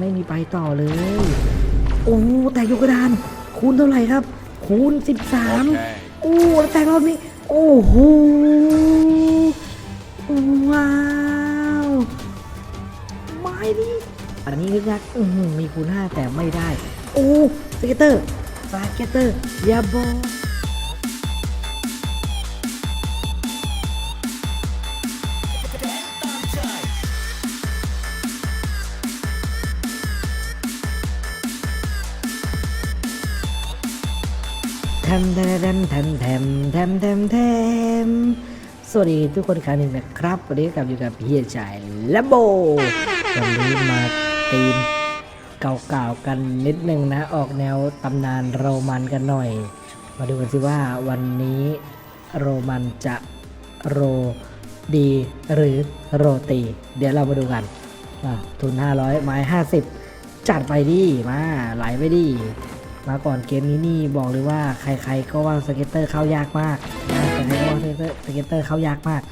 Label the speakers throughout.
Speaker 1: ไม่มีไปต่อเลย โอ้แต่ยกกระดาน คูณเท่าไหร่ครับ คูณ 13 โอ้แล้วแต่รอบนี้ โอ้โห ว้าว ไม่ดิอันนี้นึกยักอื้อหือมีคูณ 5 แต่ไม่ได้ โอ้สเก็ตเตอร์สเก็ตเตอร์ อย่าบอก ทมแทมแทมแทมแทมแทมแทมสวัสดีทุกคนอีกครั้งหนึ่งนะครับ วันนี้กลับอยู่กับเฮียชายและโบ วันนี้มาตีมเก่าๆกันนิดนึงนะ ออกแนวตำนานโรมันกันหน่อย มาดูกันสิว่าวันนี้โรมันจะโรดีหรือโรตี เดี๋ยวเรามาดูกันอะทุน 500 ไม้ 50 จัดไปดิมาไหลไปดิ มาก่อนเกมนี้นี่บอกเลยว่าใครๆก็ว่าสเก็ตเตอร์เข้ายากมากนะใครก็ว่าสเก็ตเตอร์สเก็ตเตอร์เข้ายากมาก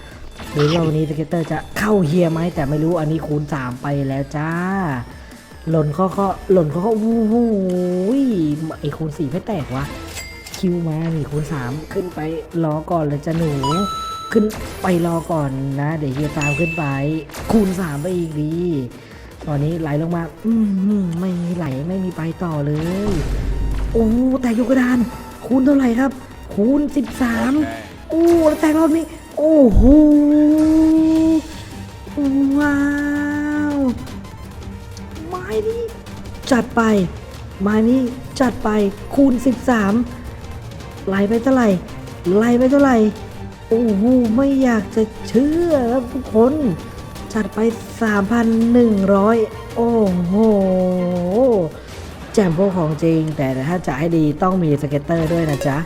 Speaker 1: ดูว่าวันนี้สเก็ตเตอร์จะเข้าเฮียไหมแต่ไม่รู้อันนี้คูณ 3 ไปแล้วจ้า หล่นข้อข้อหล่นข้อข้อวู้หูยไอคูณ 4 ไม่แตกวะคิวมานี่คูณ 3 ขึ้นไปรอก่อนเลยจะหนูขึ้นไปรอก่อนนะ เดี๋ยวเฮียตามขึ้นไป คูณ 3 ไปอีกดีตอนนี้ไหลลงมา อืมไม่มีไหลไม่มีไปต่อเลย โอ้แต่ยกกระดาน คูณเท่าไหร่ครับ คูณ 13 โอ้แล้วแต่รอบนี้ โอ้โหว้าวไม้นี้จัดไปไม้นี้จัดไปคูณ 13ไหลไปเท่าไหร่ไหลไปเท่าไหร่โอ้โหไม่อยากจะเชื่อครับทุกคน จัดไป 3,100 โอ้โห แจมโบของจริง แต่ถ้าจะให้ดีต้องมีสเก็ตเตอร์ด้วยนะจ๊ะ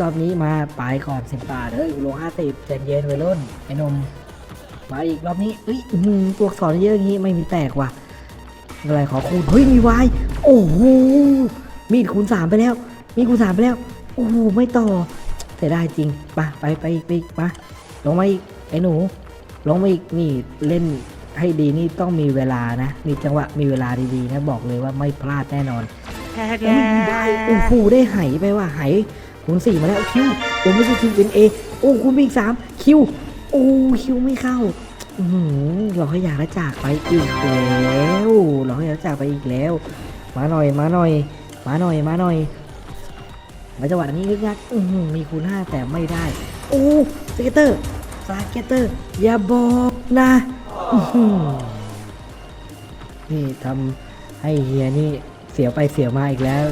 Speaker 1: รอบนี้มาไปก่อน 10 บาทเฮ้ยโลห้าสิบใจเย็นไว้รุ่นไอ้นมมาอีกรอบนี้เอ้ยตัวอักษรเยอะอย่างงี้ไม่มีแตกว่ะอะไรขอคูณเฮ้ยมีวายโอ้โหมีดคูณสามไปแล้ว มีคูณสามไปแล้วโอ้โหไม่ต่อแต่ได้จริงไปไปไปอีกไปอีกมาลงมาอีกไอ้หนูลงมาอีกนี่เล่น ให้ดีนี่ต้องมีเวลานะ มีจังหวะมีเวลาดีๆนะบอกเลยว่าไม่พลาดแน่นอนโอ้ยได้โอ้โหได้ไหไปว่าไหคูณสี่มาแล้วคิวโอ้ไม่ใช่คิวเป็นเอโอ้คูณไปอีกสามคิวโอ้คิวไม่เข้าอือหือเราให้อยากจะจากไปอีกแล้วเราให้อยากจะจากไปอีกแล้ว มาหน่อยมาหน่อย มาหน่อยมาหน่อยมาจังหวะนี้นึกยักอือหือมีคูณห้าแต่ไม่ได้ โอ้สเก็ตเตอร์สเก็ตเตอร์อย่าบอกนะอื้อหือ นี่ทำให้เฮียนี่เสียวไปเสียวมาอีกแล้ว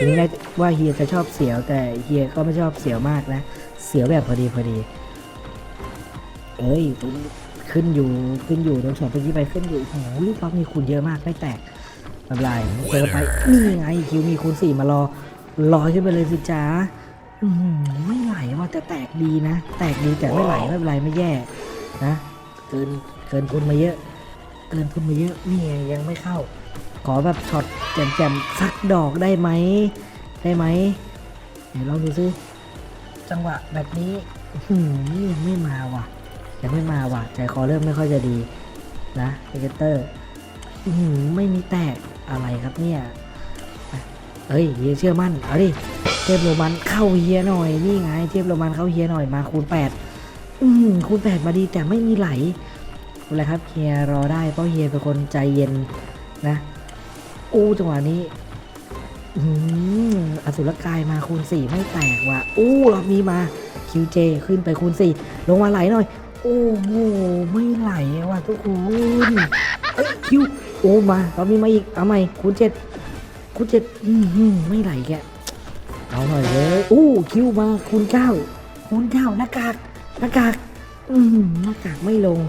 Speaker 1: ถึงแม้ว่าเฮียจะชอบเสียวแต่เฮียก็ไม่ชอบเสียวมากนะ เสียวแบบพอดีพอดี เอ้ยขึ้นอยู่ขึ้นอยู่โดนช็อตเมื่อกี้ไปขึ้นอยู่โอ้โหลูกบอลมีคูณเยอะมากไม่แตกไม่เป็นไรเจอไปนี่ไงคิวมีคูณสี่มารอรอขึ้นไปเลยสิจ้าไม่ไหลว่าแต่แตกดีนะ แตกดีแต่ไม่ไหลไม่เป็นไรไม่แย่นะเกิน เกินทุนมาเยอะ เกินทุนมาเยอะ นี่ไงยังไม่เข้า ขอแบบช็อตแจ่มๆสักดอกได้ไหม ได้ไหมเดี๋ยวลองดูซิจังหวะแบบนี้หือยังไม่มาว่ะ ยังไม่มาว่ะ ใจคอเริ่มไม่ค่อยจะดีนะเอเกเตอร์หือไม่มีแตกอะไรครับเนี่ยเฮ้ยเฮียเชื่อมั่น เอาดิ เทพโรมันเข้าเฮียหน่อย นี่ไง เทพโรมันเข้าเฮียหน่อยมาคูณแปดอืมคูณแปดมาดีแต่ไม่มีไหล อะไรครับเฮียรอได้เพราะเฮียเป็นคนใจเย็นนะ อู้จังหวะนี้อืมอสุรกายมาคูณสี่ไม่แตกว่ะอู้เรอบนี้มาคิวเจขึ้นไปคูณสี่ลงมาไหลหน่อย โอ้โหไม่ไหลว่ะทุกคนเอ้ยคิวโอ้มาเรอบนี้มาอีกเอาใหม่คูณเจ็ดคูณเจ็ดอืมไม่ไหลแกเอาหน่อยเลยอู้คิวมาคูณเก้าคูณเก้าหน้ากากหน้ากาก อืมหน้ากากไม่ลง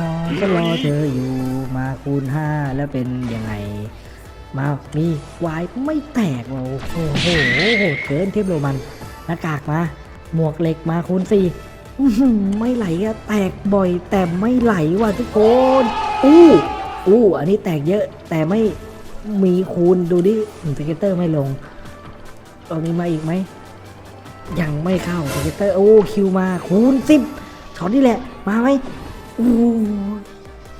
Speaker 1: รอก็รอเธออยู่มาคูณห้าแล้วเป็นยังไง มามีวายไม่แตกวะโอ้โหโหดเกินเทพโรมันหน้ากากมาหมวกเหล็กมาคูณสี่ไม่ไหลอะแตกบ่อยแต่ไม่ไหลว่ะทุกคนอู้อู้อันนี้แตกเยอะแต่ไม่มีคูณดูดิสเก็ตเตอร์ไม่ลงตรงนี้มาอีกไหมยังไม่เข้าสเก็ตเตอร์โอ้คิวมาคูณสิบช็อตนี่แหละมาไหม อ้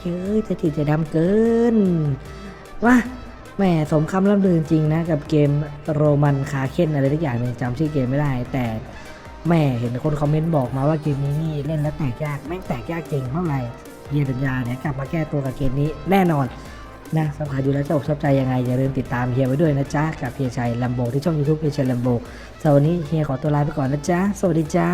Speaker 1: เฮเอ้ยจะถีจะดำเกินว่าแหม่สมคำล่ำลือจริงนะ กับเกมโรมันคาเคนอะไรทุกอย่างหนึ่งจำชื่อเกมไม่ได้ แต่แม่เห็นคนคอมเมนต์บอกมาว่าเกมนี้นี่เล่นแล้วแตกยากแม่งแตกยากจริงเท่าไหร่เฮียสัญญาเนี่ยกลับมาแก้ตัวกับเกมนี้แน่นอนนะสำคัญอยู่แล้วจะอกชอบใจยังไง อย่าลืมติดตามเฮียไว้ด้วยนะจ๊ะ กับเฮียชัยลัมโบที่ช่อง YouTube เฮียชัยลัมโบสำหรับวันนี้เฮียขอตัวลาไปก่อนนะจ๊ะ สวัสดีจ้า